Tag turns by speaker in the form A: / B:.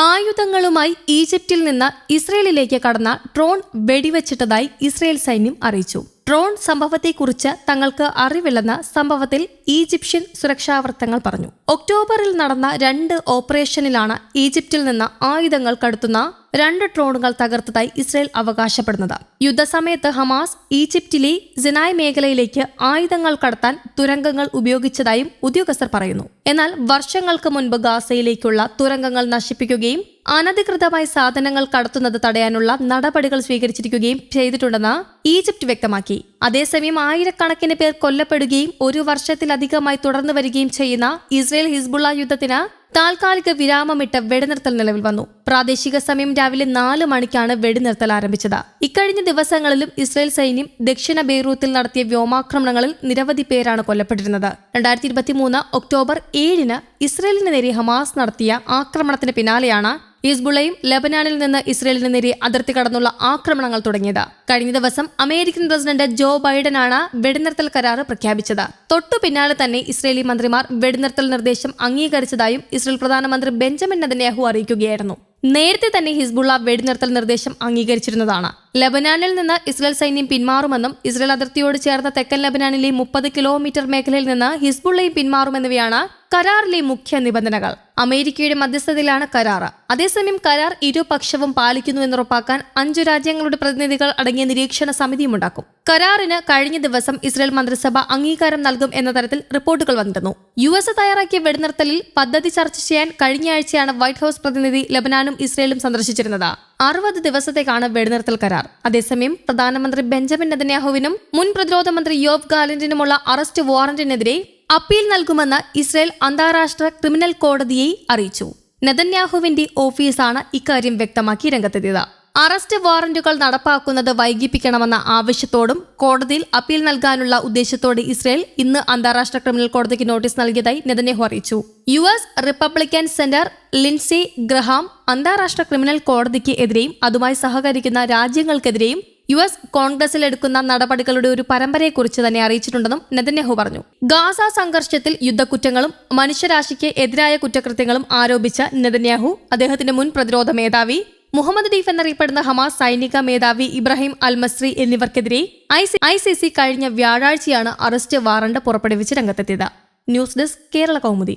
A: ആയുധങ്ങളുമായി ഈജിപ്തിൽ നിന്ന് ഇസ്രയേലിലേക്ക് കടന്ന ഡ്രോൺ വെടിവെച്ചിട്ടതായി ഇസ്രയേൽ സൈന്യം അറിയിച്ചു. ഡ്രോൺ സംഭവത്തെക്കുറിച്ച് തങ്ങൾക്ക് അറിവില്ലെന്ന് സംഭവത്തിൽ ഈജിപ്ഷ്യൻ സുരക്ഷാവൃത്തങ്ങൾ പറഞ്ഞു. ഒക്ടോബറിൽ നടന്ന രണ്ട് ഓപ്പറേഷനിലാണ് ഈജിപ്തിൽ നിന്ന് ആയുധങ്ങൾ കടത്തുന്ന രണ്ട് ഡ്രോണുകൾ തകർത്തതായി ഇസ്രയേൽ അവകാശപ്പെടുന്നത്. യുദ്ധസമയത്ത് ഹമാസ് ഈജിപ്തിലെ സിനായ് മേഖലയിലേക്ക് ആയുധങ്ങൾ കടത്താൻ തുരങ്കങ്ങൾ ഉപയോഗിച്ചതായും ഉദ്യോഗസ്ഥർ പറയുന്നു. എന്നാൽ വർഷങ്ങൾക്ക് മുൻപ് ഗാസയിലേക്കുള്ള തുരങ്കങ്ങൾ നശിപ്പിക്കുകയും അനധികൃതമായി സാധനങ്ങൾ കടത്തുന്നത് തടയാനുള്ള നടപടികൾ സ്വീകരിച്ചിരിക്കുകയും ചെയ്തിട്ടുണ്ടെന്ന് ഈജിപ്ത് വ്യക്തമാക്കി. അതേസമയം ആയിരക്കണക്കിന് പേർ കൊല്ലപ്പെടുകയും ഒരു വർഷത്തിലധികമായി തുടർന്നു വരികയും ചെയ്യുന്ന ഇസ്രയേൽ ഹിസ്ബുള്ള യുദ്ധത്തിന് താൽക്കാലിക വിരാമമിട്ട് വെടിനിർത്തൽ നിലവിൽ വന്നു. പ്രാദേശിക സമയം രാവിലെ നാല് മണിക്കാണ് വെടിനിർത്തൽ ആരംഭിച്ചത്. ഇക്കഴിഞ്ഞ ദിവസങ്ങളിലും ഇസ്രായേൽ സൈന്യം ദക്ഷിണ ബെയ്റൂത്തിൽ നടത്തിയ വ്യോമാക്രമണങ്ങളിൽ നിരവധി പേരാണ് കൊല്ലപ്പെട്ടിരുന്നത്. രണ്ടായിരത്തി ഇരുപത്തിമൂന്ന് ഒക്ടോബർ ഏഴിന് ഇസ്രയേലിന് നേരെ ഹമാസ് നടത്തിയ ആക്രമണത്തിന് പിന്നാലെയാണ് ഹിസ്ബുള്ളയും ലബനാനിൽ നിന്ന് ഇസ്രയേലിന് നേരെ അതിർത്തി കടന്നുള്ള ആക്രമണങ്ങൾ തുടങ്ങിയത്. കഴിഞ്ഞ ദിവസം അമേരിക്കൻ പ്രസിഡന്റ് ജോ ബൈഡനാണ് വെടിനിർത്തൽ കരാർ പ്രഖ്യാപിച്ചത്. തൊട്ടു പിന്നാലെ തന്നെ ഇസ്രയേലി മന്ത്രിമാർ വെടിനിർത്തൽ നിർദ്ദേശം അംഗീകരിച്ചതായും ഇസ്രയേൽ പ്രധാനമന്ത്രി ബെഞ്ചമിൻ നെതന്യാഹു അറിയിക്കുകയായിരുന്നു. നേരത്തെ തന്നെ ഹിസ്ബുള്ള വെടിനിർത്തൽ നിർദ്ദേശം അംഗീകരിച്ചിരുന്നതാണ്. ലബനാനിൽ നിന്ന് ഇസ്രയേൽ സൈന്യം പിന്മാറുമെന്നും ഇസ്രയേൽ അതിർത്തിയോട് ചേർന്ന തെക്കൻ ലബനാനിലെ മുപ്പത് കിലോമീറ്റർ മേഖലയിൽ നിന്ന് ഹിസ്ബുള്ളയും പിന്മാറുമെന്നിവയാണ് കരാറിലെ മുഖ്യ നിബന്ധനകൾ. അമേരിക്കയുടെ മധ്യസ്ഥതയിലാണ് കരാർ. അതേസമയം കരാർ ഇരുപക്ഷവും പാലിക്കുന്നു എന്നുറപ്പാക്കാൻ അഞ്ചു രാജ്യങ്ങളുടെ പ്രതിനിധികൾ അടങ്ങിയ നിരീക്ഷണ സമിതിയും ഉണ്ടാക്കും. കരാറിന് കഴിഞ്ഞ ദിവസം ഇസ്രായേൽ മന്ത്രിസഭ അംഗീകാരം നൽകും എന്ന തരത്തിൽ റിപ്പോർട്ടുകൾ വന്നിരുന്നു. യു എസ് തയ്യാറാക്കിയ വെടിനിർത്തലിൽ പദ്ധതി ചർച്ച ചെയ്യാൻ കഴിഞ്ഞ ആഴ്ചയാണ് വൈറ്റ് ഹൌസ് പ്രതിനിധി ലബനാനും ഇസ്രയേലും സന്ദർശിച്ചിരുന്നത്. അറുപത് ദിവസത്തേക്കാണ് വെടിനിർത്തൽ കരാർ. അതേസമയം പ്രധാനമന്ത്രി ബെഞ്ചമിൻ നെതന്യാഹുവിനും മുൻ പ്രതിരോധ മന്ത്രി യോബ് ഗാലന്റിനുമുള്ള അറസ്റ്റ് വാറന്റിനെതിരെ അപ്പീൽ നൽകുമെന്ന് ഇസ്രയേൽ അന്താരാഷ്ട്ര ക്രിമിനൽ കോടതിയെ അറിയിച്ചു. നെതന്യാഹുവിന്റെ ഓഫീസാണ് ഇക്കാര്യം വ്യക്തമാക്കി രംഗത്തെത്തിയത്. അറസ്റ്റ് വാറന്റുകൾ നടപ്പാക്കുന്നത് വൈകിപ്പിക്കണമെന്ന ആവശ്യത്തോടും കോടതിയിൽ അപ്പീൽ നൽകാനുള്ള ഉദ്ദേശത്തോടെ ഇസ്രയേൽ ഇന്ന് അന്താരാഷ്ട്ര ക്രിമിനൽ കോടതിക്ക് നോട്ടീസ് നൽകിയതായി നെതന്യാഹു അറിയിച്ചു. U S Republican senator Lindsey Graham അന്താരാഷ്ട്ര ക്രിമിനൽ കോടതിക്ക് എതിരെയും അതുമായി സഹകരിക്കുന്ന രാജ്യങ്ങൾക്കെതിരെയും യു എസ് കോൺഗ്രസിൽ എടുക്കുന്ന നടപടികളുടെ ഒരു പരമ്പരയെക്കുറിച്ച് തന്നെ അറിയിച്ചിട്ടുണ്ടെന്നും നെതന്യാഹു പറഞ്ഞു. ഗാസ സംഘർഷത്തിൽ യുദ്ധക്കുറ്റങ്ങളും മനുഷ്യരാശിക്ക് എതിരായ കുറ്റകൃത്യങ്ങളും ആരോപിച്ച നെതന്യാഹു അദ്ദേഹത്തിന്റെ മുൻ പ്രതിരോധ മേധാവി മുഹമ്മദ് ഡീഫ് എന്നറിയപ്പെടുന്ന ഹമാസ് സൈനിക മേധാവി ഇബ്രാഹിം അൽമസ്രി എന്നിവർക്കെതിരെ ഐ സി സി കഴിഞ്ഞ വ്യാഴാഴ്ചയാണ് അറസ്റ്റ് വാറണ്ട് പുറപ്പെടുവിച്ച് രംഗത്തെത്തിയത്. News desk Kerala Kaumudi.